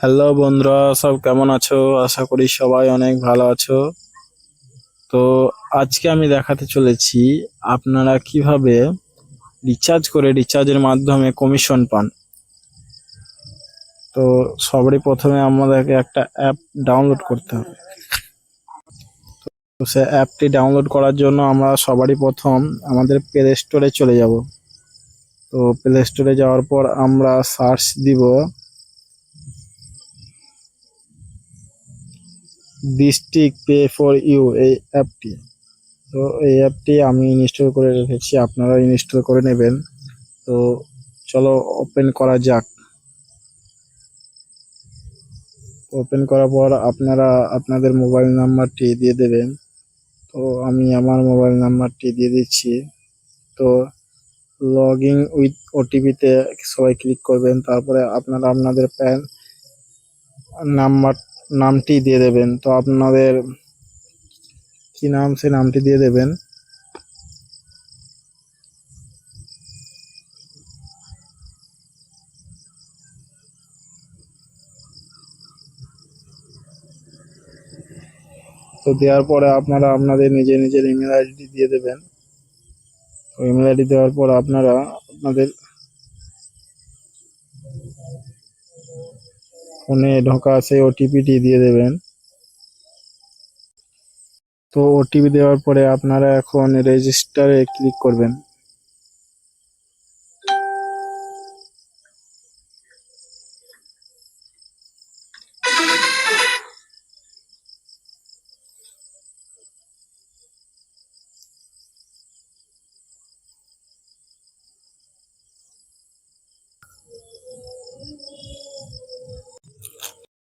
Hello বন্ধুরা, সব কেমন আছো? আশা করি সবাই অনেক ভালো আছো। তো আজকে আমি দেখাতে চলেছি আপনারা কীভাবে রিচার্জ করে রিচার্জের মাধ্যমে কমিশন পান। তো সবারই প্রথমে আমাদেরকে একটা অ্যাপ ডাউনলোড করতে হবে। তো সে অ্যাপটি ডাউনলোড করার জন্য আমরা সবারই প্রথম আমাদের প্লে স্টোরে চলে যাব। তো প্লে স্টোরে যাওয়ার পর আমরা সার্চ দিব ডিস্ট্রিক্ট পে ফর ইউ এই অ্যাপটি। তো এই অ্যাপটি আমি ইনস্টল করে রেখেছি, আপনারা ইনস্টল করে নেবেন। তো চলো, ওপেন করা যাক। ওপেন করার পর আপনারা আপনাদের মোবাইল নাম্বারটি দিয়ে দেবেন। তো আমি আমার মোবাইল নাম্বারটি দিয়ে দিচ্ছি। তো লগ ইন উইথ ওটিপিতে সবাই ক্লিক করবেন, তারপরে আপনারা আপনাদের প্যান নাম্বার নামটি দিয়ে দেবেন। তো আপনাদের কি নাম সে নামটি দিয়ে দেবেন। তো দেওয়ার পরে আপনারা আপনাদের নিজের নিজের ইমেল আইডি দিয়ে দেবেন। ইমেল আইডি দেওয়ার পর আপনারা আপনাদের ফোনে ঢোকা সেই ওটিপিটি দিয়ে দেবেন। তো ওটিপি দেওয়ার পরে আপনারা এখন রেজিস্টারে ক্লিক করবেন।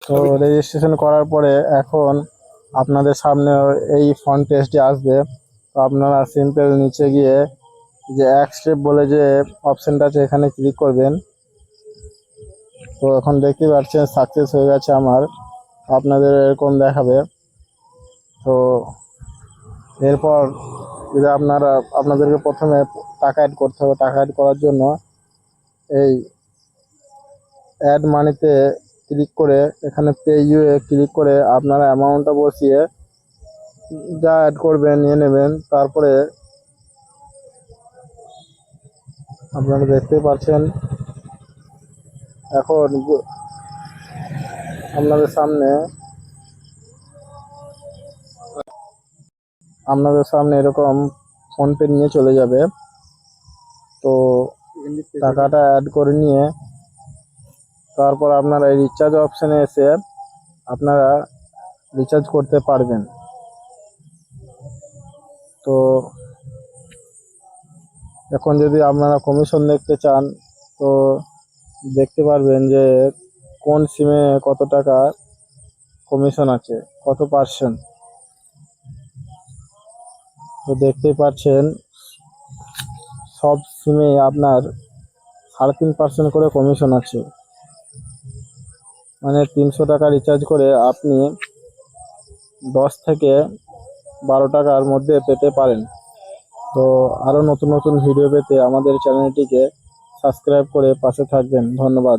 তো রেজিস্ট্রেশন করার পরে এখন আপনাদের সামনে এই ফ্রন্ট পেজটি আসবে। তো আপনারা সিম্পল নিচে গিয়ে যে এক স্টেপ বলে যে অপশানটা আছে এখানে ক্লিক করবেন। তো এখন দেখতে পাচ্ছেন সাকসেস হয়ে গেছে আমার। আপনাদের এরকম দেখাবে। তো এরপর যদি আপনারা আপনাদেরকে প্রথমে টাকা অ্যাড করতে হবে। টাকা অ্যাড করার জন্য এই অ্যাড মানিতে ক্লিক করে এখানে পে ইউ এ ক্লিক করে আপনারা অ্যামাউন্টটা বসিয়ে যা অ্যাড করবেন, নিয়ে নেবেন। তারপরে আপনারা দেখতে পাচ্ছেন, এখন আপনাদের সামনে আপনাদের সামনে এরকম ফোনপে নিয়ে চলে যাবে। তো টাকাটা অ্যাড করে নিয়ে তারপর আপনারা এই রিচার্জ অপশানে এসে আপনারা রিচার্জ করতে পারবেন। তো এখন যদি আপনারা কমিশন দেখতে চান, তো দেখতে পারবেন যে কোন সিমে কত টাকা কমিশন আছে, কত পার্সেন্ট তো দেখতেই পাচ্ছেন, সব সিমে আপনার সাড়ে তিন পার্সেন্ট করে কমিশন আছে। মানে তিনশো টাকা রিচার্জ করে আপনি দশ থেকে বারো টাকার মধ্যে পেতে পারেন। তো আরও নতুন নতুন ভিডিও পেতে আমাদের চ্যানেলটিকে সাবস্ক্রাইব করে পাশে থাকবেন। ধন্যবাদ।